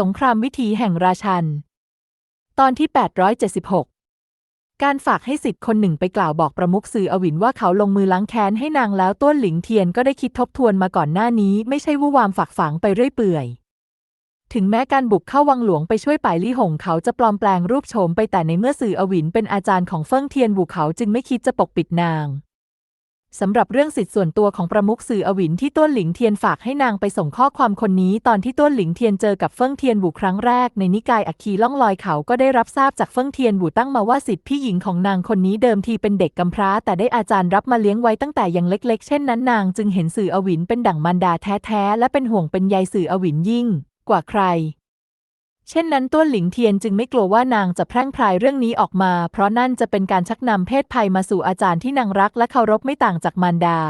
สงครามวิถีแห่งราชัน ตอนที่ 876 การฝากให้สิทธิ์คนหนึ่งไปกล่าวบอกประมุขสื่ออวินว่าเขาลงมือล้างแค้นให้นางแล้วต้วนหลิงเทียนก็ได้คิดทบทวนมาก่อนหน้านี้ ไม่ใช่วู่วามฝากฝังไปเรื่อยเปื่อย ถึงแม้การบุกเข้าวังหลวงไปช่วยป่ายลี่หงเขาจะปลอมแปลงรูปโฉมไปแต่ในเมื่อสื่ออวินเป็นอาจารย์ของเฟิ่งเทียนบูเขาจึงไม่คิดจะปกปิดนาง สำหรับเรื่องสิทธิส่วนตัวของประมุขสื่ออวินที่ต้วนหลิงเทียนฝากให้นางไปส่งข้อความคนนี้ ตอนที่ต้วนหลิงเทียนเจอกับเฟิ่งเทียนบูครั้งแรกในนิกายอัคคีล่องลอยเขาก็ได้รับทราบจากเฟิ่งเทียนบูตั้งมาว่าสิทธิพี่หญิงของนางคนนี้เดิมทีเป็นเด็กกำพร้า แต่ได้อาจารย์รับมาเลี้ยงไว้ตั้งแต่ยังเล็ก ๆ เช่นนั้นนางจึงเห็นสื่ออวินเป็นดั่งมารดาแท้ๆและเป็นห่วงเป็นใยสื่ออวินยิ่ง กว่าใคร เช่นนั้นต้วนหลิงเทียนจึงไม่กลัวว่านางจะแพร่งพรายเรื่องนี้ออกมา เพราะนั่นจะเป็นการชักนำเพศภัยมาสู่อาจารย์ที่นางรักและเคารพไม่ต่างจากมารดา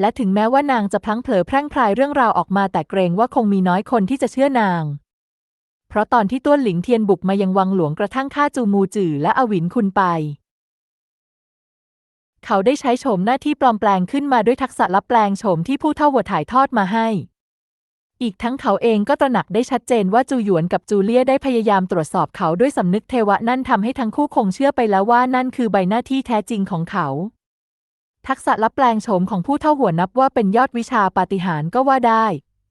และถึงแม้ว่านางจะพลั้งเผลอแพร่งพรายเรื่องราวออกมาแต่เกรงว่าคงมีน้อยคนที่จะเชื่อนาง เพราะตอนที่ต้วนหลิงเทียนบุกมายังวังหลวงกระทั่งฆ่าจูมูจือและอวินคุณไป เขาได้ใช้โฉมหน้าที่ปลอมแปลงขึ้นมาด้วยทักษะลับแปลงโฉมที่ผู้เท่าหัวถ่ายทอดมาให้ อีกทั้งเขาเองก็ตระหนักได้ชัดเจนว่าจูหยวนกับจูเลียได้พยายามตรวจสอบเขาด้วยสำนึกเทวะนั่นทำให้ทั้งคู่คงเชื่อไปแล้วว่านั่นคือใบหน้าที่แท้จริงของเขา ทักษะลับแปลงโฉมของผู้เท่าหัวนับว่าเป็นยอดวิชาปาฏิหาริย์ก็ว่าได้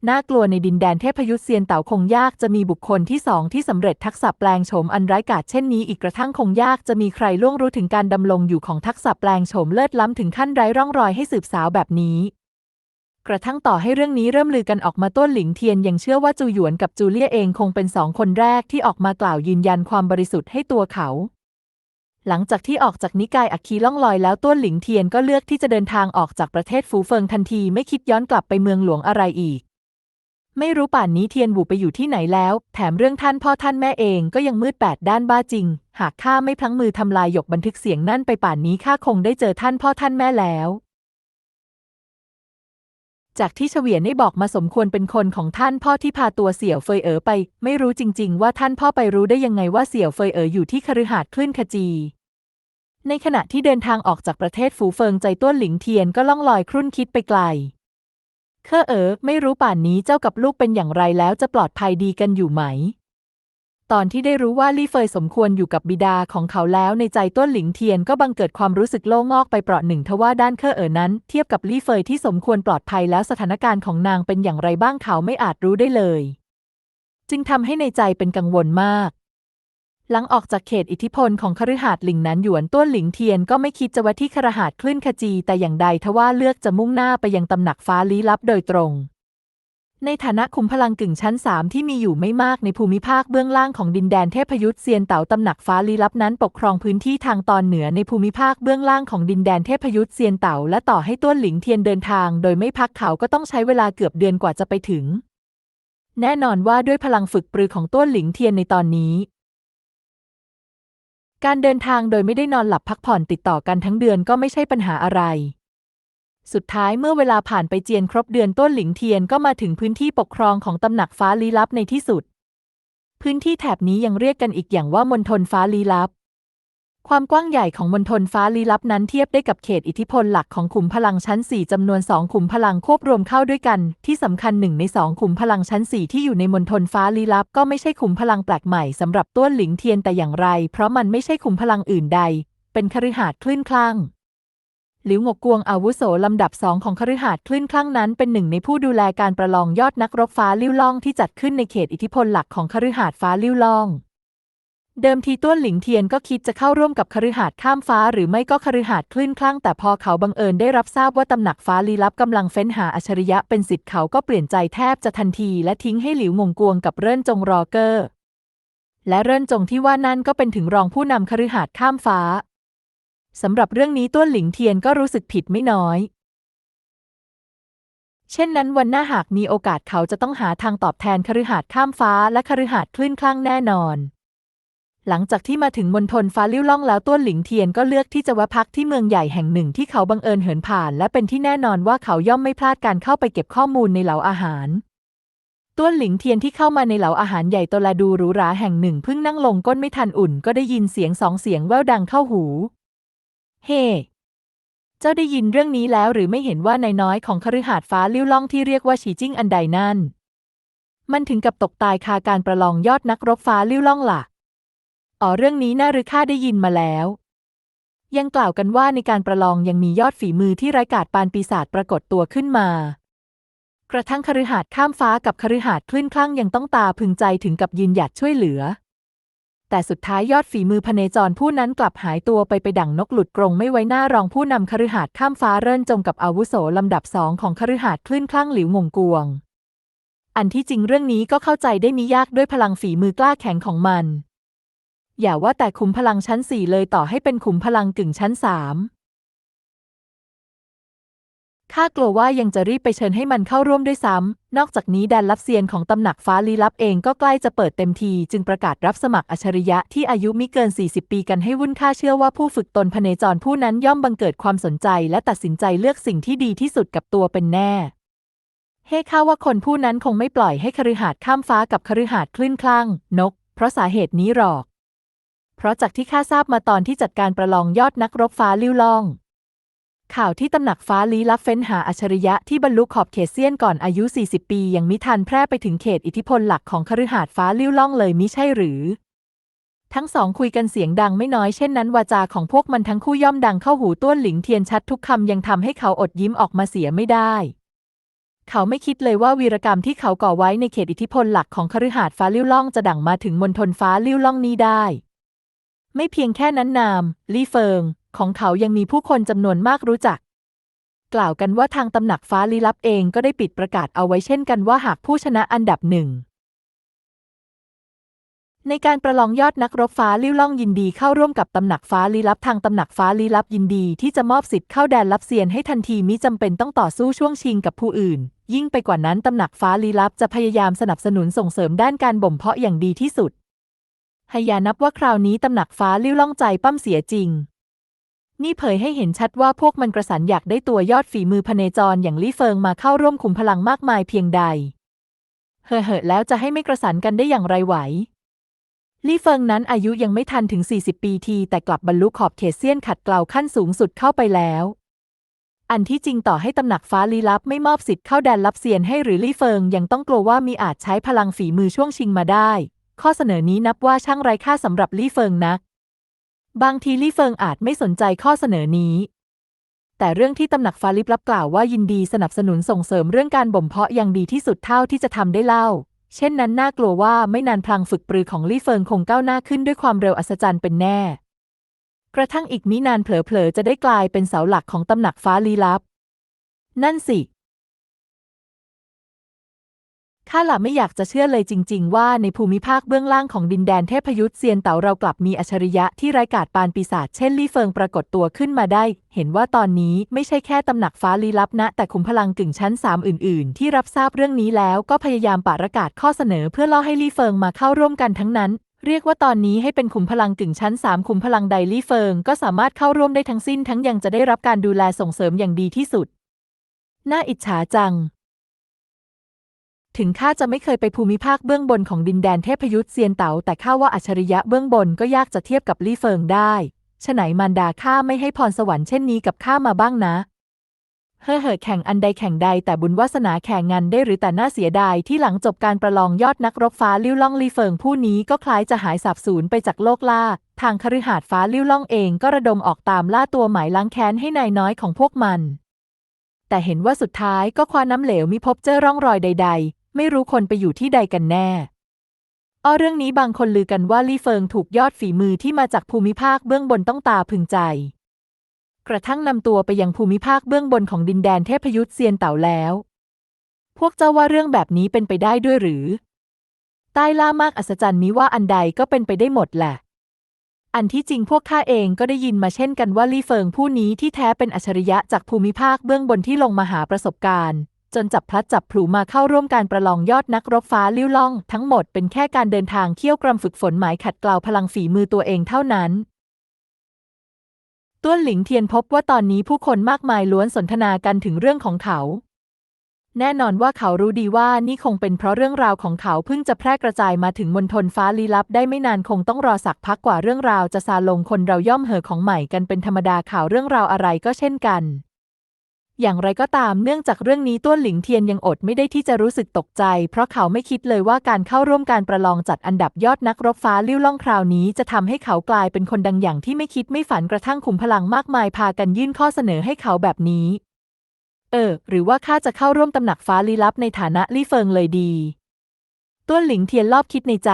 น่ากลัวในดินแดนเทพยุทธเซียนเต่าคงยากจะมีบุคคลที่สองที่สำเร็จทักษะแปลงโฉมอันร้ายกาจเช่นนี้อีกกระทั่งคงยากจะมีใครล่วงรู้ถึงการดำรงอยู่ของทักษะแปลงโฉมเลิศล้ำถึงขั้นไร้ร่องรอยให้สืบสาวแบบนี้ กระทั่งต่อให้เรื่องนี้เริ่มลือกันออกมาต้นหลิงเทียนยังเชื่อว่าจูหยวนกับจูเลียเองคงเป็นสองคนแรกที่ออกมากล่าวยืนยันความบริสุทธิ์ให้ตัวเขา หลังจากที่ออกจากนิกายอัคคีล่องลอยแล้วต้วนหลิงเทียนก็เลือกที่จะเดินทางออกจากประเทศฟูเฟิงทันทีไม่คิดย้อนกลับไปเมืองหลวงอะไรอีก ไม่รู้ป่านนี้เทียนบูไปอยู่ที่ไหนแล้ว แถมเรื่องท่านพ่อท่านแม่เองก็ยังมืดแปดด้านบ้าจริง หากข้าไม่พลั้งมือทำลายหยกบันทึกเสียงนั่นไปป่านนี้ข้าคงได้เจอท่านพ่อท่านแม่แล้ว จากที่เฉวียนได้บอกมาสมควรเป็นคนของท่านพ่อที่พาตัวเสี่ยวเฟยเอ๋อไป ไม่รู้จริง ๆ ว่าท่านพ่อไปรู้ได้ยังไงว่าเสี่ยวเฟยเอ๋ออยู่ที่คฤหาสน์คลื่นขจี ในขณะที่เดินทางออกจากประเทศฝูเฟิงใจต้วนหลิงเทียนก็ล่องลอยครุ่นคิดไปไกลเคอเอ๋อไม่รู้ป่านนี้เจ้ากับลูกเป็นอย่างไรแล้วจะปลอดภัยดีกันอยู่ไหม ตอนที่ได้รู้ว่าลี่เฟยสมควรอยู่กับบิดาของเขาแล้วในใจต้นหลิงเทียนก็บังเกิดความรู้สึกโล่งอกไปเปราะหนึ่งทว่าด้านเคอเอ๋อนั้น เทียบกับลี่เฟยที่สมควรปลอดภัยแล้วสถานการณ์ของนางเป็นอย่างไรบ้างเขาไม่อาจรู้ได้เลย จึงทำให้ในใจเป็นกังวลมาก หลังออกจากเขตอิทธิพลของคฤหาสน์หลิงนั้นหยวนต้วนหลิงเทียนก็ไม่คิดจะแวะที่คฤหาสน์คลื่นขจีแต่อย่างใดทว่าเลือกจะมุ่งหน้าไปยังตำหนักฟ้าลี้ลับโดยตรง ในฐานะคุมพลังกึ่งชั้นสามที่มีอยู่ไม่มากในภูมิภาคเบื้องล่างของดินแดนเทพยุทธเซียนเต๋าตำหนักฟ้าลี้ลับนั้นปกครองพื้นที่ทางตอนเหนือในภูมิภาคเบื้องล่างของดินแดนเทพยุทธเซียนเต๋าและต่อให้ต้วนหลิงเทียนเดินทาง โดยไม่พักเขาก็ต้องใช้เวลาเกือบเดือนกว่าจะไปถึง แน่นอนว่าด้วยพลังฝึกปรือของต้วนหลิงเทียนในตอนนี้ การเดินทางโดยไม่ได้นอนหลับพักผ่อนติดต่อกันทั้งเดือนก็ไม่ใช่ปัญหาอะไร สุดท้ายเมื่อเวลาผ่านไปเจียนครบเดือนต้นหลิงเทียนก็มาถึงพื้นที่ปกครองของตำหนักฟ้าลี้ลับในที่สุด พื้นที่แถบนี้ยังเรียกกันอีกอย่างว่ามณฑลฟ้าลี้ลับ ความกว้างใหญ่ของมณฑลฟ้าลี้ลับนั้นเทียบได้กับเขตอิทธิพลหลักของขุมพลังชั้น 4จำนวนสองขุมพลังควบรวมเข้าด้วยกัน ที่สำคัญหนึ่งในสองขุมพลังชั้น 4 ที่อยู่ในมณฑลฟ้าลี้ลับ ก็ไม่ใช่ขุมพลังแปลกใหม่สำหรับต้วนหลิงเทียนแต่อย่างไร เพราะมันไม่ใช่ขุมพลังอื่นใด เป็นคฤหาสน์คลื่นคลั่ง หลิวงกกวงอาวุโสลำดับสองของคฤหาสน์คลื่นคลั่งนั้นเป็นหนึ่งในผู้ดูแลการประลองยอดนักรบฟ้าลิ้วล่องที่จัดขึ้นในเขตอิทธิพลหลักของคฤหาสน์ฟ้าลิ้วล่อง เดิมทีต้วนหลิงเทียนก็คิดจะเข้าร่วมกับคฤหาสน์ข้ามฟ้า หรือไม่ก็คฤหาสน์คลื่นคลั่ง แต่พอเขาบังเอิญได้รับทราบว่าตำหนักฟ้าลี้ลับกำลังเฟ้นหาอัจฉริยะเป็นสิทธิ์เขาก็เปลี่ยนใจแทบจะทันทีและทิ้งให้หลิวงงกวงกับเริ่นจงรอเกอร์และเริ่นจงที่ว่านั่นก็เป็นถึงรองผู้นำคฤหาสน์ข้ามฟ้า สำหรับเรื่องนี้ต้วนหลิงเทียนก็รู้สึกผิดไม่น้อย เช่นนั้นวันหน้าหากมีโอกาสเขาจะต้องหาทางตอบแทนคฤหาสน์ข้ามฟ้าและคฤหาสน์คลื่นคลั่งแน่นอน หลังจากที่มาถึงมณฑลฟ้าลิ้วล่องแล้วต้วนหลิงเทียนก็เลือกที่จะแวะพักที่เมืองใหญ่แห่งหนึ่งที่เขาบังเอิญเหินผ่าน และเป็นที่แน่นอนว่าเขาย่อมไม่พลาดการเข้าไปเก็บข้อมูลในเหล่าอาหารต้วนหลิงเทียนที่เข้ามาในเหลาอาหารใหญ่โตลาดูหรูหราแห่งหนึ่งเพิ่งนั่งลงก้นไม่ทันอุ่น ก็ได้ยินเสียงสองเสียงแว่วดังเข้าหู เฮ่เจ้าได้ยินเรื่องนี้แล้วหรือไม่เห็นว่านายน้อยของคฤหาสน์ฟ้าลิ้วล่องที่เรียกว่าฉีจิ้งอันใดนั่น มันถึงกับตกตายคาการประลองยอดนักรบฟ้าลิ้วล่องล่ะอ๋อเรื่องนี้น่าหรือข้าได้ยินมาแล้ว ยังกล่าวกันว่าในการประลองยังมียอดฝีมือที่ไร้กาจปานปีศาจปรากฏตัวขึ้นมา กระทั่งคฤหาสน์ข้ามฟ้ากับคฤหาสน์คลื่นคลั่งยังต้องตาพึงใจถึงกับยืนหยัดช่วยเหลือ แต่สุดท้ายยอดฝีมือพเนจรผู้นั้นกลับหายตัวไปไปดั่งนกหลุดกรงไม่ไว้หน้ารองผู้นำคฤหาสน์ข้ามฟ้าเริ่นจมกับอาวุโสลำดับสองของคฤหาสน์คลื่นคลั่งหลิวงงกวง อันที่จริงเรื่องนี้ก็เข้าใจได้มิยากด้วยพลังฝีมือกล้าแข็งของมัน อย่าว่าแต่ขุมพลังชั้นสี่เลยต่อให้เป็นขุมพลังกึ่งชั้นสาม ข้ากลัวว่ายังจะรีบไปเชิญให้มันเข้าร่วมด้วยซ้ำ นอกจากนี้แดนลับเซียนของตำหนักฟ้าลี้ลับเองก็ใกล้จะเปิดเต็มที จึงประกาศรับสมัครอัจฉริยะที่อายุมิเกิน 40 ปีกันให้วุ่นค่าเชื่อว่าผู้ฝึกตนพเนจรผู้นั้นย่อมบังเกิดความสนใจ และตัดสินใจเลือกสิ่งที่ดีที่สุดกับตัวเป็นแน่เฮ้ข้าว่าคนผู้นั้นคงไม่ปล่อยให้คฤหาสน์ข้ามฟ้ากับคฤหาสน์คลื่นคลั่ง นก เพราะสาเหตุนี้หรอก เพราะจากที่ข้าทราบมาตอนที่จัดการประลองยอดนักรบฟ้าลิ้วล่อง ข่าวที่ตำหนักฟ้าลี้ลับเฟ้นหาอัจฉริยะที่บรรลุขอบเขตเซียนก่อนอายุ 40 ปี ยังมิทันแพร่ไปถึงเขตอิทธิพลหลักของคฤหาสน์ฟ้าลิ้วล่องเลยมิใช่หรือ ทั้งสองคุยกันเสียงดังไม่น้อยเช่นนั้นวาจาของพวกมันทั้งคู่ย่อมดังเข้าหูต้วนหลิงเทียนชัดทุกคำยังทำให้เขาอดยิ้มออกมาเสียไม่ได้ เขาไม่คิดเลยว่าวีรกรรมที่เขาก่อไว้ในเขตอิทธิพลหลักของคฤหาสน์ฟ้าลิ้วล่องจะดังมาถึงมณฑลฟ้าลิ้วล่องนี้ได้ ไม่เพียงแค่นั้นนาม ลี่เฟิง ของเขายังมีผู้คนจำนวนมากรู้จัก กล่าวกันว่าทางตำหนักฟ้าลี้ลับเองก็ได้ปิดประกาศเอาไว้เช่นกันว่าหากผู้ชนะอันดับหนึ่งในการประลองยอดนักรบฟ้าลิ้วล่องยินดีเข้าร่วมกับตำหนักฟ้าลี้ลับทางตำหนักฟ้าลี้ลับยินดีที่จะมอบสิทธิ์เข้าแดนลับเซียนให้ทันทีมิจำเป็นต้องต่อสู้ช่วงชิงกับผู้อื่น ยิ่งไปกว่านั้นตำหนักฟ้าลี้ลับจะพยายามสนับสนุนส่งเสริมด้านการบ่มเพาะอย่างดีที่สุดหยานับว่าคราวนี้ตำหนักฟ้าลิ้วล่องใจปั้มเสียจริง นี่เผยให้เห็นชัดว่าพวกมันกระสันอยากได้ตัวยอดฝีมือพเนจรอย่างลี่เฟิงมาเข้าร่วมขุมพลังมากมายเพียงใด เห่อเหอะแล้วจะให้ไม่กระสันกันได้อย่างไรไหว ลี่เฟิงนั้นอายุยังไม่ทันถึง 40 ปีที แต่กลับบรรลุขอบเขตเซียนขัดเกลาขั้นสูงสุดเข้าไปแล้ว อันที่จริงต่อให้ตำหนักฟ้าลี้ลับไม่มอบสิทธิ์เข้าแดนลับเซียนให้หรือลี่เฟิงยังต้องกลัวว่ามีอาจใช้พลังฝีมือช่วงชิงมาได้ ข้อเสนอนี้นับว่าช่างไร้ค่าสำหรับลี่เฟิงนัก บางทีลี่เฟิงอาจไม่สนใจข้อเสนอนี้ แต่เรื่องที่ตำหนักฟ้าลิบลับกล่าวว่ายินดีสนับสนุนส่งเสริมเรื่องการบ่มเพาะอย่างดีที่สุดเท่าที่จะทำได้เล่า เช่นนั้นน่ากลัวว่าไม่นานพลังฝึกปรือของลี่เฟิงคงก้าวหน้าขึ้นด้วยความเร็วอัศจรรย์เป็นแน่ กระทั่งอีกมินานเผลอๆจะได้กลายเป็นเสาหลักของตำหนักฟ้าลี้ลับ นั่นสิ ข้าหล่ะไม่อยากจะเชื่อเลยจริง ๆ ว่าในภูมิภาคเบื้องล่างของดินแดนเทพยุทธเซียนเต๋าเรากลับมีอัจฉริยะที่ไร้กาจปานปีศาจเช่นลี่เฟิงปรากฏตัวขึ้นมาได้ เห็นว่าตอนนี้ไม่ใช่แค่ตำหนักฟ้าลี้ลับนะ แต่ขุมพลังกึ่งชั้นสามอื่น ๆ ที่รับทราบเรื่องนี้แล้วก็พยายามประกาศข้อเสนอเพื่อล่อให้ลี่เฟิงมาเข้าร่วมกันทั้งนั้นเรียกว่าตอนนี้ให้เป็นขุมพลังกึ่งชั้นสามขุมพลังใดลี่เฟิง ก็สามารถเข้าร่วมได้ทั้งสิ้นทั้งยังจะได้รับการดูแลส่งเสริมอย่างดีที่สุด น่าอิจฉาจัง ถึงข้าจะไม่เคยไปภูมิภาคเบื้องบนของดินแดนเทพยุทธเซียนเต๋าแต่ข้าว่าอัจฉริยะเบื้องบนก็ยากจะเทียบกับลี่เฟิงได้ฉไหนมารดาข้าไม่ให้พรสวรรค์เช่นนี้กับข้ามาบ้างนะ เฮ่อเหอะแข่งอันใดแข่งใดแต่บุญวาสนาแข่งงานได้หรือแต่น่าเสียดายที่หลังจบการประลองยอดนักรบฟ้าลิ้วล่องลี่เฟิงผู้นี้ก็คล้ายจะหายสาบสูญไปจากโลกล่า ทางคฤหาสน์ฟ้าลิ้วล่องเองก็ระดมออกตามล่าตัวหมายล้างแค้นให้นายน้อยของพวกมัน แต่เห็นว่าสุดท้ายก็คว้าน้ำเหลวมิพบเจอร่องรอยใด ไม่รู้คนไปอยู่ที่ใดกันแน่อ้อเรื่องนี้บางคนลือกันว่าลี่เฟิงถูกยอดฝีมือที่มาจากภูมิภาคเบื้องบนต้องตาพึงใจ กระทั่งนำตัวไปยังภูมิภาคเบื้องบนของดินแดนเทพยุทธเซียนเต่าแล้ว พวกเจ้าว่าเรื่องแบบนี้เป็นไปได้ด้วยหรือ ใต้ล่ามากอัศจรรย์นี้ว่าอันใดก็เป็นไปได้หมดแหละ อันที่จริงพวกข้าเองก็ได้ยินมาเช่นกันว่าลี่เฟิงผู้นี้ที่แท้เป็นอัจฉริยะจากภูมิภาคเบื้องบนที่ลงมาหาประสบการณ์ จนจับพลัดจับผลูมาเข้าร่วมการประลองยอดนักรบฟ้าลิ้วล่อง ทั้งหมดเป็นแค่การเดินทางเคี่ยวกรำฝึกฝนหมายขัดเกลาพลังฝีมือตัวเองเท่านั้นต้วนหลิงเทียนพบว่าตอนนี้ผู้คนมากมายล้วนสนทนากันถึงเรื่องของเขา แน่นอนว่าเขารู้ดีว่านี่คงเป็นเพราะเรื่องราวของเขาเพิ่งจะแพร่กระจายมาถึงมณฑลฟ้าลี้ลับได้ไม่นานคงต้องรอสักพักกว่าเรื่องราวจะซาลงคนเราย่อมเห่อของใหม่กันเป็นธรรมดาข่าวเรื่องราวอะไรก็เช่นกัน อย่างไรก็ตามเนื่องจากเรื่องนี้ต้วนหลิงเทียนยังอดไม่ได้ที่จะรู้สึกตกใจ เพราะเขาไม่คิดเลยว่าการเข้าร่วมการประลองจัดอันดับยอดนักรบฟ้าลิ้วล่องคราวนี้ จะทำให้เขากลายเป็นคนดังอย่างที่ไม่คิดไม่ฝันกระทั่งขุมพลังมากมายพากันยื่นข้อเสนอให้เขาแบบนี้ เออ หรือว่าข้าจะเข้าร่วมตำหนักฟ้าลี้ลับในฐานะลี่เฟิงเลยดี ต้วนหลิงเทียนรอบคิดในใจ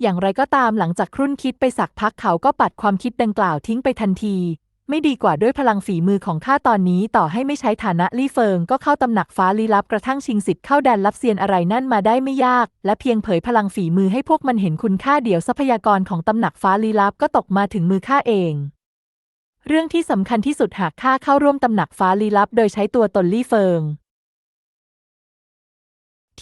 อย่างไรก็ตามหลังจากครุ่นคิดไปสักพักเขาก็ปัดความคิดดังกล่าวทิ้งไปทันที ไม่ดีกว่าด้วยพลังฝีมือของข้าตอนนี้ต่อให้ไม่ใช้ฐานะลี่เฟิง ก็เข้าตำหนักฟ้าลี้ลับกระทั่งชิงสิทธิ์เข้าแดนลับเซียนอะไรนั่นมาได้ไม่ยาก และเพียงเผยพลังฝีมือให้พวกมันเห็นคุณค่าเดี๋ยวทรัพยากรของตำหนักฟ้าลี้ลับก็ตกมาถึงมือข้าเองเรื่องที่สำคัญที่สุดหากข้าเข้าร่วมตำหนักฟ้าลี้ลับ โดยใช้ตัวตนลี่เฟิง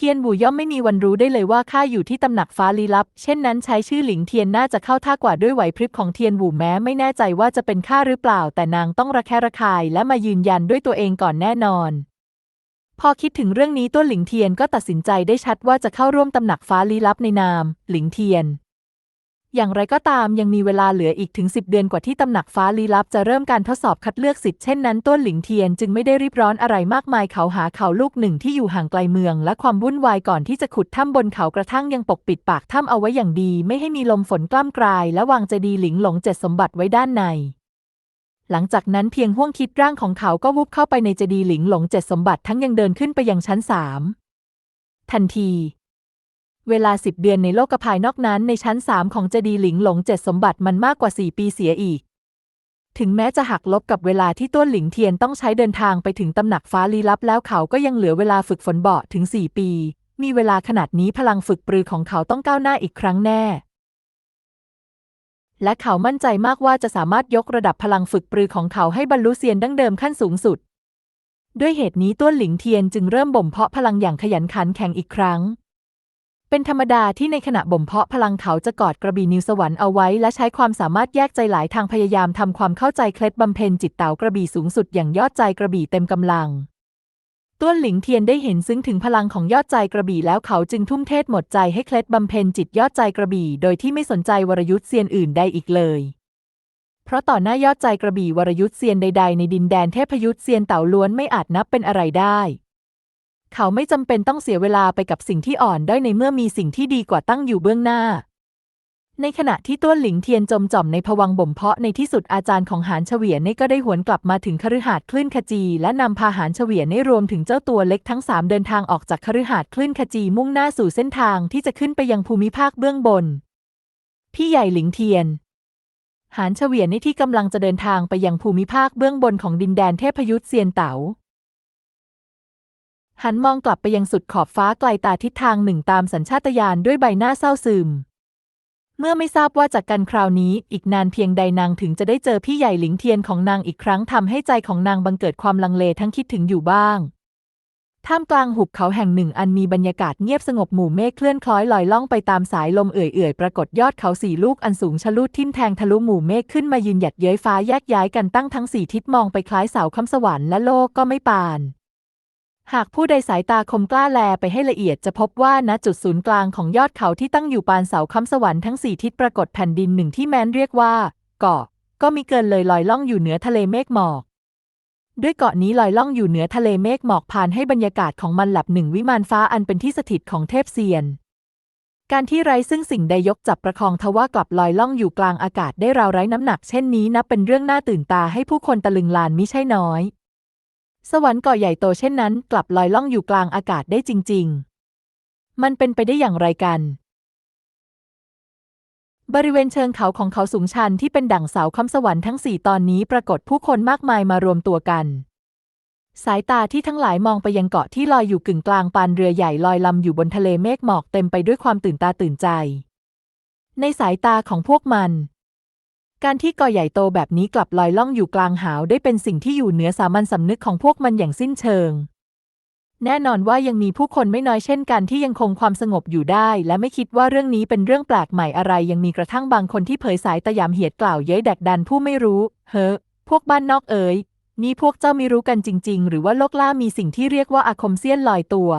เทียนบูย่อมไม่มีวันรู้ได้เลยว่าข้าอยู่ที่ตำหนักฟ้าลี้ลับ เช่นนั้นใช้ชื่อหลิงเทียนน่าจะเข้าท่ากว่าด้วยไหวพริบของเทียนบูแม้ไม่แน่ใจว่าจะเป็นข้าหรือเปล่า แต่นางต้องระแคะระคายและมายืนยันด้วยตัวเองก่อนแน่นอน พอคิดถึงเรื่องนี้ตัวหลิงเทียนก็ตัดสินใจได้ชัดว่าจะเข้าร่วมตำหนักฟ้าลี้ลับในนาม หลิงเทียน อย่างไรก็ตามยังมีเวลาเหลืออีกถึง 10 เดือนกว่าที่ตำหนักฟ้าลี้ลับจะเริ่มการทดสอบคัดเลือกสิทธิ์เช่นนั้นต้นหลิงเทียนจึงไม่ได้รีบร้อนอะไรมากมายเขาหาเขาลูกหนึ่งที่อยู่ห่างไกลเมือง และความวุ่นวายก่อนที่จะขุดถ้ำบนเขากระทั่งยังปกปิดปากถ้ำเอาไว้อย่างดี ไม่ให้มีลมฝนกล้ำกลาย และวางเจดีหลิงหลงเจ็ดสมบัติไว้ด้านใน หลังจากนั้นเพียงห่วงคิดร่างของเขาก็วุบเข้าไปในเจดีหลิงหลงเจ็ดสมบัติทั้งยังเดินขึ้นไปยังชั้นสามทันที เวลาสิบเดือนในโลกภายนอกนั้นในชั้นสามของเจดีหลิงหลงเจ็ดสมบัติมันมากกว่าสี่ปีเสียอีก ถึงแม้จะหักลบกับเวลาที่ต้นหลิงเทียนต้องใช้เดินทางไปถึงตำหนักฟ้าลี้ลับแล้วเขาก็ยังเหลือเวลาฝึกฝนเบาถึงสี่ปี มีเวลาขนาดนี้พลังฝึกปรือของเขาต้องก้าวหน้าอีกครั้งแน่ และเขามั่นใจมากว่าจะสามารถยกระดับพลังฝึกปรือของเขาให้บรรลุเซียนดั้งเดิมขั้นสูงสุด ด้วยเหตุนี้ต้นหลิงเทียนจึงเริ่มบ่มเพาะพลังอย่างขยันขันแข็งอีกครั้ง เป็นธรรมดาที่ในขณะบ่มเพาะพลังเขาจะกอดกระบี่นิวสวรรค์เอาไว้ และใช้ความสามารถแยกใจหลายทางพยายามทำความเข้าใจเคล็ดบำเพ็ญจิตเต๋ากระบี่สูงสุดอย่างยอดใจกระบี่เต็มกำลังต้วนหลิงเทียนได้เห็นซึ้งถึงพลังของยอดใจกระบี่แล้วเขาจึงทุ่มเทหมดใจให้เคล็ดบำเพ็ญจิตยอดใจกระบี่ โดยที่ไม่สนใจวรยุทธ์เซียนอื่นใดอีกเลย เพราะต่อหน้ายอดใจกระบี่วรยุทธ์เซียนใด ๆ ในดินแดนเทพยุทธ์เซียนเต่าล้วนไม่อาจนับเป็นอะไรได้ เขาไม่จำเป็นต้องเสียเวลาไปกับสิ่งที่อ่อนด้อยในเมื่อมีสิ่งที่ดีกว่าตั้งอยู่เบื้องหน้า ในขณะที่ต้วนหลิงเทียนจมจ่อมในภวังบ่มเพาะในที่สุดอาจารย์ของหานเฉวียนนี่ก็ได้หวนกลับมาถึงคฤหาสน์คลื่นขจี และนำพาหานเฉวียนนี่รวมถึงเจ้าตัวเล็กทั้งสามเดินทางออกจากคฤหาสน์คลื่นขจีมุ่งหน้าสู่เส้นทางที่จะขึ้นไปยังภูมิภาคเบื้องบน พี่ใหญ่หลิงเทียนหานเฉวียนนี่ที่กำลังจะเดินทางไปยังภูมิภาคเบื้องบนของดินแดนเทพยุทธเซียนเต๋า หันมองกลับไปยังสุดขอบฟ้าไกลตาทิศทางหนึ่งตามสัญชาตญาณด้วยใบหน้าเศร้าซึม เมื่อไม่ทราบว่าจากกันคราวนี้อีกนานเพียงใดนางถึงจะได้เจอพี่ใหญ่หลิงเทียนของนางอีกครั้งทำให้ใจของนางบังเกิดความลังเลทั้งคิดถึงอยู่บ้าง ท่ามกลางหุบเขาแห่งหนึ่งอันมีบรรยากาศเงียบสงบหมู่เมฆเคลื่อนคล้อยลอยล่องไปตามสายลมเอื่อยๆปรากฏยอดเขาสี่ลูกอันสูงชะลูดทิ่มแทงทะลุหมู่เมฆขึ้นมายืนหยัดเย้ยฟ้าแยกย้ายกันตั้งทั้งสี่ทิศมองไปคล้ายเสาคำสวรรค์และโลกก็ไม่ปาน หากผู้ใดสายตาคมกล้าแลไปให้ละเอียดจะพบว่าณจุดศูนย์กลางของยอดเขาที่ตั้งอยู่ปานเสาคำสวรรค์ทั้งสี่ทิศปรากฏแผ่นดินหนึ่งที่แม้นเรียกว่า เกาะ ก็มีเกินเลยลอยล่องอยู่เหนือทะเลเมฆหมอก ด้วยเกาะนี้ลอยล่องอยู่เหนือทะเลเมฆหมอกผ่านให้บรรยากาศของมันหลับหนึ่งวิมานฟ้าอันเป็นที่สถิตของเทพเซียน การที่ไร้ซึ่งสิ่งใดยกจับประคองทว่ากลับลอยล่องอยู่กลางอากาศได้ราวไร้น้ำหนักเช่นนี้นับเป็นเรื่องน่าตื่นตาให้ผู้คนตะลึงลานมิใช่น้อย สวรรค์เกาะใหญ่โตเช่นนั้น กลับลอยล่องอยู่กลางอากาศได้จริง ๆ มันเป็นไปได้อย่างไรกัน บริเวณเชิงเขาของเขาสูงชันที่เป็นดั่งเสาคำสวรรค์ทั้งสี่ตอนนี้ปรากฏผู้คนมากมายมารวมตัวกัน สายตาที่ทั้งหลายมองไปยังเกาะที่ลอยอยู่กึ่งกลางปานเรือใหญ่ลอยลำอยู่บนทะเลเมฆหมอกเต็มไปด้วยความตื่นตาตื่นใจ ในสายตาของพวกมัน การที่กาะใหญ่โตแบบนี้กลับลอยล่องอยู่กลางหาวได้เป็นสิ่งที่อยู่เหนือสามัญสำนึกของพวกมันอย่างสิ้นเชิง แน่นอนว่ายังมีผู้คนไม่น้อยเช่นกันที่ยังคงความสงบอยู่ได้ และไม่คิดว่าเรื่องนี้เป็นเรื่องแปลกใหม่อะไร ยังมีกระทั่งบางคนที่เผยสายตะยามเหียดกล่าวเย้ยแดกดันผู้ไม่รู้ เฮ้อพวกบ้านนอกเอ๋ยนี่พวกเจ้าไม่รู้กันจริง ๆ หรือว่าโลกล่ามีสิ่งที่เรียกว่าอาคมเซียนลอยตัว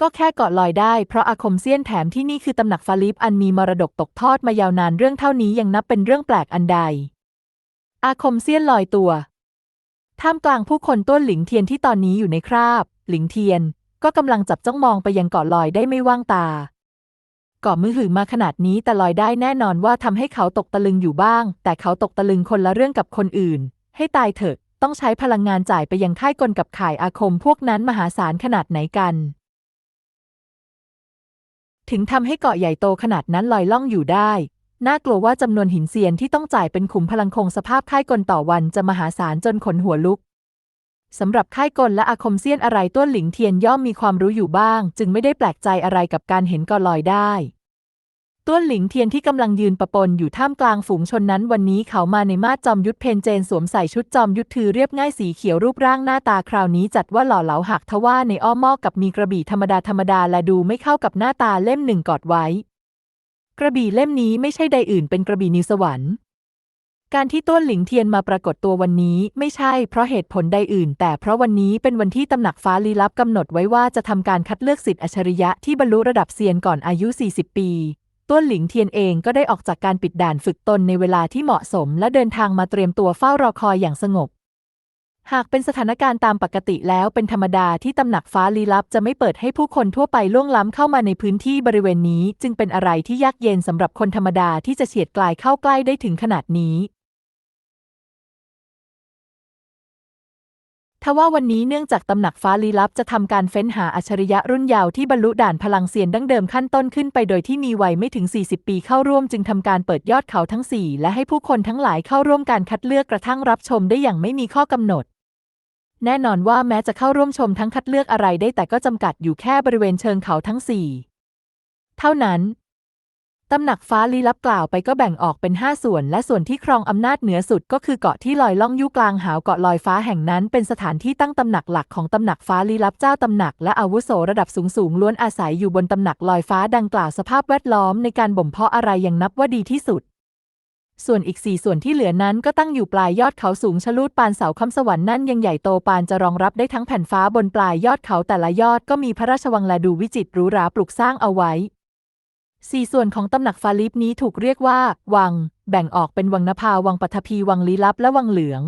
ก็แค่เกาะลอยได้เพราะอาคมเซียนแถมที่นี่คือตำหนักฟาลิปอันมีมรดกตกทอดมายาวนานเรื่องเท่านี้ยังนับเป็นเรื่องแปลกอันใด อาคมเซียนลอยตัว ท่ามกลางผู้คนต้นหลิงเทียนที่ตอนนี้อยู่ในคราบ หลิงเทียน ก็กำลังจับจ้องมองไปยังเกาะลอยได้ไม่ว่างตาเกาะมือหือมาขนาดนี้แต่ลอยได้แน่นอนว่าทำให้เขาตกตะลึงอยู่บ้าง แต่เขาตกตะลึงคนละเรื่องกับคนอื่น ให้ตายเถอะ ต้องใช้พลังงานจ่ายไปยังค่ายกลกับข่ายอาคมพวกนั้นมหาศาลขนาดไหนกัน ถึงทำให้เกาะใหญ่โตขนาดนั้นลอยล่องอยู่ได้ น่ากลัวว่าจำนวนหินเซียนที่ต้องจ่ายเป็นขุมพลังคงสภาพค่ายกลต่อวันจะมหาศาลจนขนหัวลุกสำหรับค่ายกลและอาคมเซียนอะไรต้วนหลิงเทียนย่อมมีความรู้อยู่บ้าง จึงไม่ได้แปลกใจอะไรกับการเห็นเกาะลอยได้ ต้วนหลิงเทียนที่กำลังยืนประปนอยู่ท่ามกลางฝูงชนนั้น วันนี้เขามาในมาดจอมยุทธเพนเจนสวมใส่ชุดจอมยุทธถือเรียบง่ายสีเขียวรูปร่างหน้าตาคราวนี้จัดว่าหล่อเหลาหักทว่าในอ้อมมอกกับมีกระบี่ธรรมดาธรรมดาและดูไม่เข้ากับหน้าตาเล่มหนึ่งกอดไว้ กระบี่เล่มนี้ไม่ใช่ใดอื่นเป็นกระบี่นิวสวรรค์การที่ต้นหลิงเทียนมาปรากฏตัววันนี้ไม่ใช่เพราะเหตุผลใดอื่น แต่เพราะวันนี้เป็นวันที่ตำหนักฟ้าลี้ลับกำหนดไว้ว่าจะทำการคัดเลือกสิทธิ์อัจฉริยะที่บรรลุระดับเซียนก่อนอายุ 40 ปี ต้นหลิงเทียนเองก็ได้ออกจากการปิดด่านฝึกตนในเวลาที่เหมาะสม และเดินทางมาเตรียมตัวเฝ้ารอคอยอย่างสงบ หากเป็นสถานการณ์ตามปกติแล้วเป็นธรรมดาที่ตำหนักฟ้าลี้ลับจะไม่เปิดให้ผู้คนทั่วไปล่วงล้ำเข้ามาในพื้นที่บริเวณนี้ จึงเป็นอะไรที่ยากเย็นสำหรับคนธรรมดาที่จะเฉียดกลายเข้าใกล้ได้ถึงขนาดนี้ ทว่าวันนี้เนื่องจากตำหนักฟ้าลี้ลับจะทำการเฟ้นหาอัจฉริยะรุ่นยาวที่บรรลุด่านพลังเซียนดั้งเดิมขั้นต้นขึ้นไปโดยที่มีวัยไม่ถึง 40 ปีเข้าร่วมจึงทำการเปิดยอดเขาทั้ง 4 และให้ผู้คนทั้งหลายเข้าร่วมการคัดเลือกกระทั่งรับชมได้อย่างไม่มีข้อกำหนด แน่นอนว่าแม้จะเข้าร่วมชมทั้งคัดเลือกอะไรได้แต่ก็จำกัดอยู่แค่บริเวณเชิงเขาทั้ง 4 เท่านั้น ตำหนักฟ้าลี้ลับกล่าวไปก็แบ่งออกเป็น 5 ส่วน และส่วนที่ครองอำนาจเหนือสุดก็คือเกาะที่ลอยล่องยู่กลางหาวเกาะลอยฟ้าแห่งนั้น เป็นสถานที่ตั้งตำหนักหลักของตำหนักฟ้าลี้ลับเจ้าตำหนักและอาวุโสระดับสูงสูงล้วนอาศัยอยู่บนตำหนักลอยฟ้าดังกล่าวสภาพแวดล้อมในการบ่มเพาะอะไรยังนับว่าดีที่สุด ส่วนอีกสี่ส่วนที่เหลือนั้นก็ตั้งอยู่ปลายยอดเขาสูงชะลูดปานเสาคำสวรรค์นั่นยังใหญ่โตปานจะรองรับได้ทั้งแผ่นฟ้าบนปลายยอดเขาแต่ละยอดก็มีพระราชวังและดูวิจิตรหรูหราปลูกสร้างเอาไว้ สี่ส่วนของตำหนักฟาลิปนี้ถูกเรียกว่า วัง แบ่งออกเป็นวังนภาวังปัทภีวังลี้ลับและวังเหลือง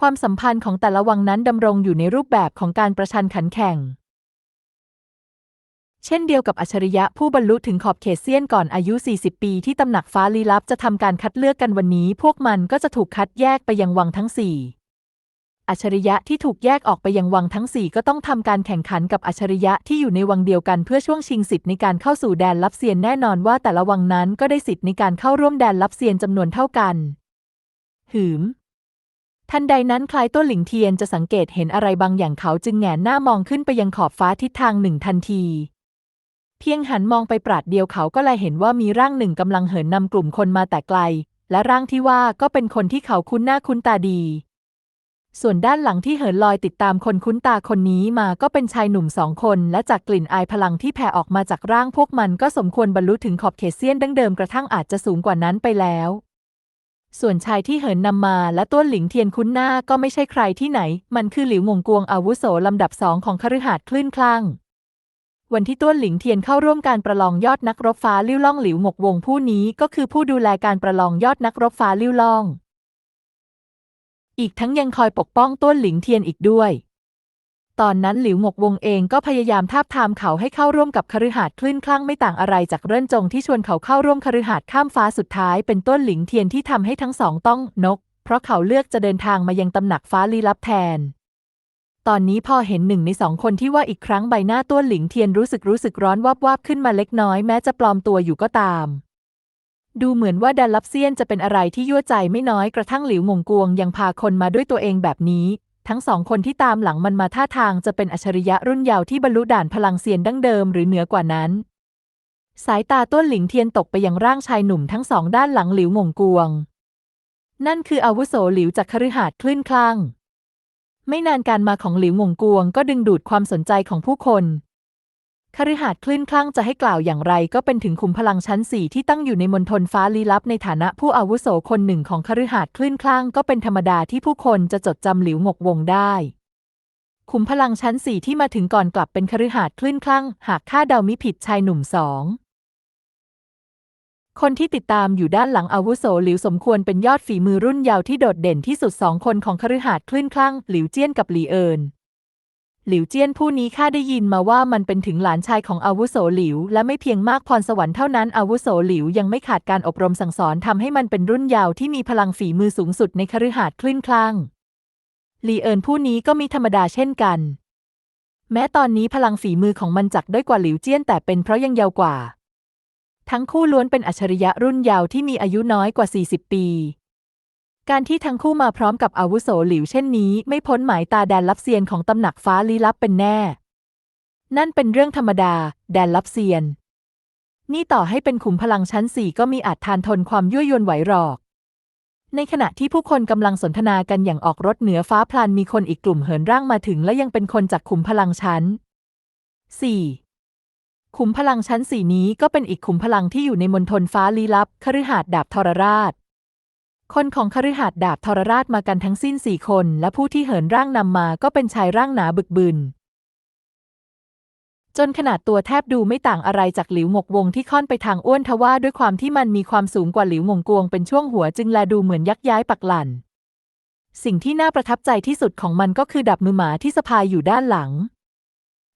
ความสัมพันธ์ของแต่ละวังนั้นดำรงอยู่ในรูปแบบของการประชันขันแข่ง เช่นเดียวกับอัจฉริยะผู้บรรลุถึงขอบเขตเซียนก่อนอายุ 40 ปีที่ตำหนักฟ้าลี้ลับจะทำการคัดเลือกกันวันนี้ พวกมันก็จะถูกคัดแยกไปยังวังทั้งสี่ อัจฉริยะที่ถูกแยกออกไปยังวังทั้งสี่ก็ต้องทำการแข่งขันกับอัจฉริยะที่อยู่ในวังเดียวกันเพื่อช่วงชิงสิทธิ์ในการเข้าสู่แดนลับเซียนแน่นอนว่าแต่ละวังนั้นก็ได้สิทธิ์ในการเข้าร่วมแดนลับเซียนจำนวนเท่ากัน หืม ทันใดนั้นคล้ายต้นหลิงเทียนจะสังเกตเห็นอะไรบางอย่างเขาจึงแหงนหน้ามองขึ้นไปยังขอบฟ้าทิศทางหนึ่งทันที เพียงหันมองไปปราดเดียวเขาก็เลยเห็นว่ามีร่างหนึ่งกำลังเหินนำกลุ่มคนมาแต่ไกล และร่างที่ว่าก็เป็นคนที่เขาคุ้นหน้าคุ้นตาดี ส่วนด้านหลังที่เหินลอยติดตามคนคุ้นตาคนนี้มาก็เป็นชายหนุ่มสองคน และจากกลิ่นอายพลังที่แผ่ออกมาจากร่างพวกมันก็สมควรบรรลุถึงขอบเขตเซียนดั้งเดิมกระทั่งอาจจะสูงกว่านั้นไปแล้ว ส่วนชายที่เหินนำมาและต้วนหลิงเทียนคุ้นหน้าก็ไม่ใช่ใครที่ไหน มันคือหลิวงงกวงอาวุโสลำดับสองของคฤหาสน์คลื่นคลั่งวันที่ต้วนหลิงเทียนเข้าร่วมการประลองยอดนักรบฟ้าลิ้วล่องหลิวหมกวงผู้นี้ก็คือผู้ดูแลการประลองยอดนักรบฟ้าลิ้วล่อง อีกทั้งยังคอยปกป้องต้นหลิงเทียนอีกด้วย ตอนนั้นหลิวหมกวงเองก็พยายามทาบทามเขาให้เข้าร่วมกับคฤหาสน์คลื่นคลั่งไม่ต่างอะไรจากเรื่อนจงที่ชวนเขาเข้าร่วมคฤหาสน์ข้ามฟ้าสุดท้ายเป็นต้นหลิงเทียนที่ทำให้ทั้งสองต้องนก เพราะเขาเลือกจะเดินทางมายังตำหนักฟ้าลี้ลับแทน ตอนนี้พอเห็นหนึ่งในสองคนที่ว่าอีกครั้งใบหน้าต้นหลิงเทียนรู้สึกรู้สึกร้อนวับวับขึ้นมาเล็กน้อยแม้จะปลอมตัวอยู่ก็ตาม ดูเหมือนว่าดันลับเซียนจะเป็นอะไรที่ยั่วใจไม่น้อยกระทั่งหลิวหมงกวงยังพาคนมาด้วยตัวเองแบบนี้ ทั้งสองคนที่ตามหลังมันมาท่าทางจะเป็นอัจฉริยะรุ่นเยาว์ที่บรรลุด่านพลังเซียนดั้งเดิมหรือเหนือกว่านั้น สายตาต้นหลิงเทียนตกไปยังร่างชายหนุ่มทั้งสองด้านหลังหลิวหมงกวง นั่นคืออาวุโสหลิวจากคฤหาสน์คลื่นคลั่ง ไม่นานการมาของหลิวหมงกวง ก็ดึงดูดความสนใจของผู้คน คฤหาสน์คลื่นคลั่งจะให้กล่าวอย่างไรก็เป็นถึงขุมพลังชั้นสี่ที่ตั้งอยู่ในมณฑลฟ้าลี้ลับในฐานะผู้อาวุโสคนหนึ่งของคฤหาสน์คลื่นคลั่งก็เป็นธรรมดาที่ผู้คนจะจดจำหลิวหมกวงได้ขุมพลังชั้นสี่ที่มาถึงก่อนกลับเป็นคฤหาสน์คลื่นคลั่ง หากข้าเดามิผิดชายหนุ่มสองคนที่ติดตามอยู่ด้านหลังอาวุโสหลิวสมควรเป็นยอดฝีมือรุ่นเยาว์ที่โดดเด่นที่สุดสองคนของคฤหาสน์คลื่นคลั่ง หลิวเจี้ยนกับหลีเอิน หลิวเจี้ยนผู้นี้ข้าได้ยินมาว่ามันเป็นถึงหลานชายของอาวุโสหลิว และไม่เพียงมากพรสวรรค์เท่านั้นอาวุโสหลิวยังไม่ขาดการอบรมสั่งสอนทำให้มันเป็นรุ่นยาวที่มีพลังฝีมือสูงสุดในคฤหาสน์คลื่นคลั่งหลีเอินผู้นี้ก็มีธรรมดาเช่นกัน แม้ตอนนี้พลังฝีมือของมันจักด้อยกว่าหลิวเจี้ยนแต่เป็นเพราะยังเยาวกว่า ทั้งคู่ล้วนเป็นอัจฉริยะรุ่นยาวที่มีอายุน้อยกว่า 40 ปี การที่ทั้งคู่มาพร้อมกับอาวุโสหลิวเช่นนี้ ไม่พ้นหมายตาแดนลับเซียนของตำหนักฟ้าลี้ลับเป็นแน่ นั่นเป็นเรื่องธรรมดา แดนลับเซียน นี่ต่อให้เป็นขุมพลังชั้นสี่ก็มีอาจทานทนความยั่วยวนไหวหรอก ในขณะที่ผู้คนกำลังสนทนากันอย่างออกรถเหนือฟ้าพลันมีคนอีกกลุ่มเหินร่างมาถึงและยังเป็นคนจากขุมพลังชั้น 4. ขุมพลังชั้นสี่นี้ก็เป็นอีกขุมพลังที่อยู่ในมณฑลฟ้าลี้ลับคฤหาสน์ดาบทรราช คนของคฤหาสน์ดาบทรราชมากันทั้งสิ้นสี่คน และผู้ที่เหินร่างนำมาก็เป็นชายร่างหนาบึกบึน จนขนาดตัวแทบดูไม่ต่างอะไรจากหลิวหมกวงที่ค่อนไปทางอ้วนทว่าด้วยความที่มันมีความสูงกว่าหลิวหมงกวงเป็นช่วงหัวจึงแลดูเหมือนยักย้ายปักหลันสิ่งที่น่าประทับใจที่สุดของมันก็คือดับมือหมาที่สะพายอยู่ด้านหลัง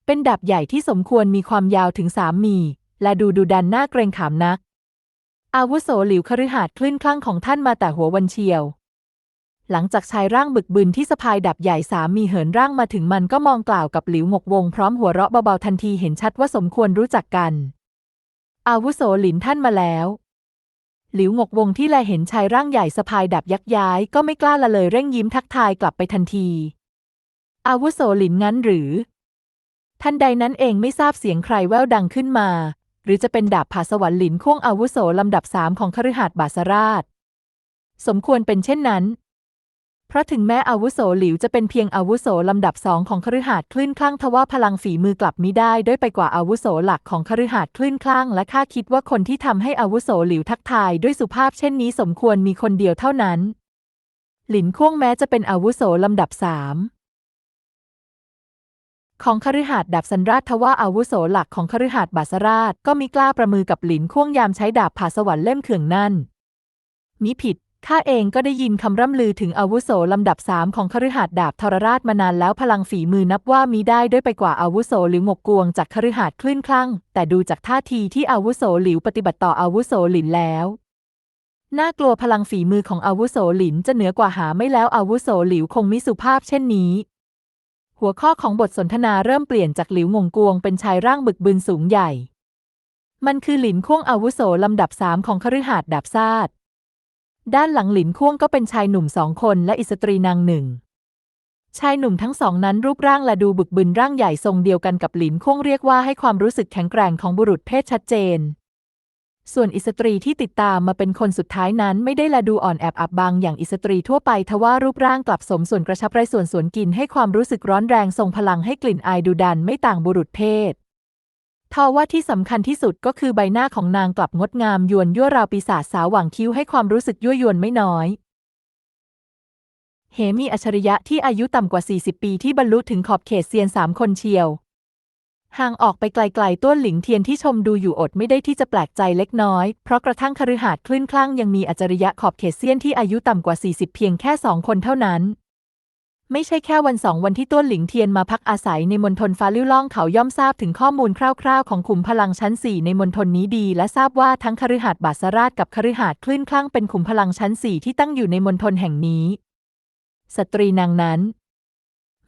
เป็นดับใหญ่ที่สมควรมีความยาวถึงสามมี และดูดูดันหน่าเกรงขามนัก อาวุโสหลิวคฤหาสน์คลื่นคลั่งของท่านมาแต่หัววันเชียว หลังจากชายร่างบึกบึนที่สะพายดับใหญ่สามมีเหินร่างมาถึงมันก็มองกล่าวกับหลิวหมกวงพร้อมหัวเราะเบาๆทันทีเห็นชัดว่าสมควรรู้จักกัน อาวุโสหลินท่านมาแล้วหลิวหงกวงที่แลเห็นชายร่างใหญ่สะพายดับยักย้ายก็ไม่กล้าละเลยเร่งยิ้มทักทายกลับไปทันที อาวุโสหลินงั้นหรือทันใดนั้นเองไม่ทราบเสียงใครแว่วดังขึ้นมา หรือจะเป็นดาบผาสวรรค์หลินข่วงอาวุโสลำดับสามของคฤหาสน์บาสราช สมควรเป็นเช่นนั้น เพราะถึงแม้อาวุโสหลิวจะเป็นเพียงอาวุโสลำดับสองของคฤหาสน์คลื่นคลั่งทว่าพลังฝีมือกลับมิได้ด้อยไปกว่าอาวุโสหลักของคฤหาสน์คลื่นคลั่งและข้าคิดว่าคนที่ทำให้อาวุโสหลิวทักทายด้วยสุภาพเช่นนี้สมควรมีคนเดียวเท่านั้น หลินข่วงแม้จะเป็นอาวุโสลำดับสาม ของคฤหาสน์ดาบสันราชทว่าอาวุโสหลักของคฤหาสน์บาสราชก็มิกล้าประมือกับหลินข่วงยามใช้ดาบผ่าสวรรค์เล่มเขื่องนั่นมิผิดข้าเองก็ได้ยินคำร่ำลือถึงอาวุโสลำดับสามของคฤหาสน์ดาบทรราชมานานแล้วพลังฝีมือนับว่ามีได้ด้วยไปกว่าอาวุโสหลิวหมกกวงจากคฤหาสน์คลื่นคลั่ง แต่ดูจากท่าทีที่อาวุโสหลิวปฏิบัติต่ออาวุโสหลินแล้วน่ากลัวพลังฝีมือของอาวุโสหลินจะเหนือกว่าหาไม่แล้วอาวุโสหลิวคงมิสุภาพเช่นนี้ หัวข้อของบทสนทนาเริ่มเปลี่ยนจากหลิวงงกวงเป็นชายร่างบึกบึนสูงใหญ่ มันคือหลินข่วงอาวุโสลำดับสามของคฤหาสน์ดาบซาดด้านหลังหลินข่วงก็เป็นชายหนุ่มสองคนและอิสตรีนางหนึ่ง ชายหนุ่มทั้งสองนั้นรูปร่างและดูบึกบึนร่างใหญ่ทรงเดียวกันกับหลินข่วงเรียกว่าให้ความรู้สึกแข็งแกร่งของบุรุษเพศชัดเจน ส่วนอิสตรีที่ติดตามมาเป็นคนสุดท้ายนั้นไม่ได้ละดูอ่อนแอบอับบางอย่างอิสตรีทั่วไปทว่ารูปร่างกลับสมส่วนกระชับไรส่วนสวนกินให้ความรู้สึกร้อนแรงทรงพลังให้กลิ่นอายดูดันไม่ต่างบุรุษเพศทว่าที่สำคัญที่สุดก็คือใบหน้าของนางกลับงดงามยวนยั่วราวปีศาจสาวหว่างคิ้วให้ความรู้สึกยั่วยวนไม่น้อยเหมีอัจฉริยะที่อายุต่ำกว่า 40 ปีที่บรรลุถึงขอบเขตเซียนสามคนเชียว ห่างออกไปไกลๆต้วนหลิงเทียนที่ชมดูอยู่อดไม่ได้ที่จะแปลกใจเล็กน้อย เพราะกระทั่งคฤหาสน์คลื่นคลั่งยังมีอัจฉริยะขอบเขตเซียนที่อายุต่ำกว่า 40 เพียงแค่สองคนเท่านั้น ไม่ใช่แค่วันสองวันที่ต้วนหลิงเทียนมาพักอาศัยในมณฑลฟ้าลิ้วล่องเขาย่อมทราบถึงข้อมูลคร่าวๆ ของขุมพลังชั้นสี่ในมณฑลนี้ดี และทราบว่าทั้งคฤหาสน์บาสราชกับคฤหาสน์คลื่นคลั่งเป็นขุมพลังชั้นสี่ที่ตั้งอยู่ในมณฑลแห่งนี้ สตรีนางนั้น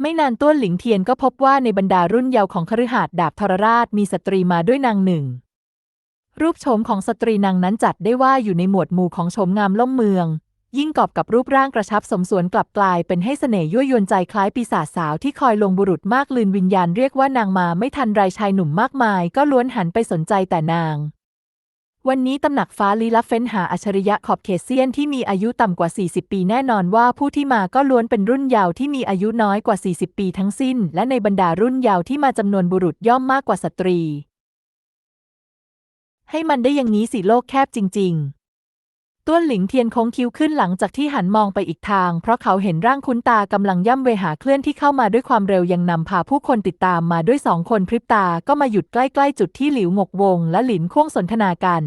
ไม่นานต้วนหลิงเทียนก็พบว่าในบรรดารุ่นเยาว์ของคฤหาสน์ดาบทรราชมีสตรีมาด้วยนางหนึ่ง รูปโฉมของสตรีนางนั้นจัดได้ว่าอยู่ในหมวดหมู่ของโฉมงามล่มเมือง ยิ่งกอบกับรูปร่างกระชับสมส่วนกลับกลายเป็นให้เสน่ห์ยั่วยวนใจคล้ายปีศาจสาวที่คอยลงบุรุษมากลืนวิญญาณเรียกว่านางมาไม่ทันไรชายหนุ่มมากมาย ก็ล้วนหันไปสนใจแต่นาง วันนี้ตำหนักฟ้าลี้ลับเฟ้นหาอัจฉริยะขอบเขตเซียนที่มีอายุต่ำกว่า 40 ปีแน่นอนว่าผู้ที่มาก็ล้วนเป็นรุ่นเยาว์ที่มีอายุน้อยกว่า 40 ปีทั้งสิ้น และในบรรดารุ่นเยาว์ที่มาจำนวนบุรุษย่อมมากกว่าสตรี ให้มันได้อย่างนี้สิโลกแคบจริง ๆ ต้วนหลิงเทียนโค้งคิ้วขึ้นหลังจากที่หันมองไปอีกทาง เพราะเขาเห็นร่างคุ้นตากำลังย่ำเวหาเคลื่อนที่เข้ามาด้วยความเร็วยังนำพาผู้คนติดตามมาด้วยสองคนพริบตาก็มาหยุดใกล้ๆจุดที่หลิวหมกวง และหลินข่วงสนทนากัน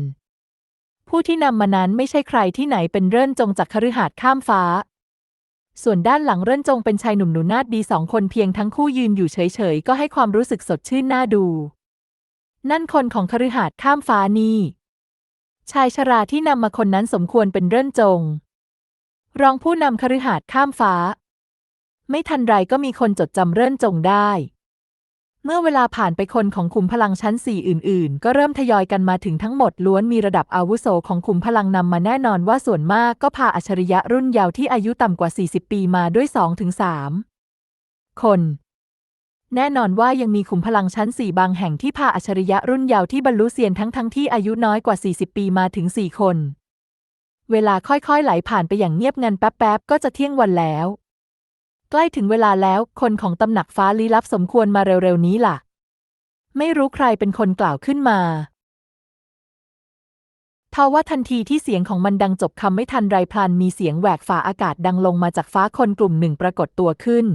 ผู้ที่นำมานั้นไม่ใช่ใครที่ไหนเป็นเรื่นจงจากคฤหาสน์ข้ามฟ้า ส่วนด้านหลังเรื่นจงเป็นชายหนุ่มหนูนาดดีสองคนเพียงทั้งคู่ยืนอยู่เฉยๆก็ให้ความรู้สึกสดชื่นน่าดู นั่นคนของคฤหาสน์ข้ามฟ้านี่ ชายชราที่นำมาคนนั้นสมควรเป็นเรื่นจง รองผู้นำคฤหาสน์ข้ามฟ้า ไม่ทันไรก็มีคนจดจำเรื่นจงได้ เมื่อเวลาผ่านไปคนของขุมพลังชั้นสี่อื่น ๆ ก็เริ่มทยอยกันมาถึงทั้งหมดล้วนมีระดับอาวุโสของขุมพลังนำมาแน่นอนว่าส่วนมากก็พาอัจฉริยะรุ่นเยาว์ที่อายุต่ำกว่า 40 ปีมาด้วย 2-3 คน แน่นอนว่ายังมีขุมพลังชั้นสี่บางแห่งที่พาอัจฉริยะรุ่นเยาว์ที่บรรลุเซียนทั้งทั้งที่อายุน้อยกว่า 40 ปีมาถึง 4 คน เวลาค่อยๆไหลผ่านไปอย่างเงียบงันแป๊บๆ ก็จะเที่ยงวันแล้ว ใกล้ถึงเวลาแล้วคนของตำหนักฟ้าลี้ลับสมควรมาเร็วๆนี้ล่ะ ไม่รู้ใครเป็นคนกล่าวขึ้นมาทว่าทันทีที่เสียงของมันดังจบคำไม่ทันไรพลันมีเสียงแหวกฝ่าอากาศดังลงมาจากฟ้าคนกลุ่มหนึ่งปรากฏตัวขึ้น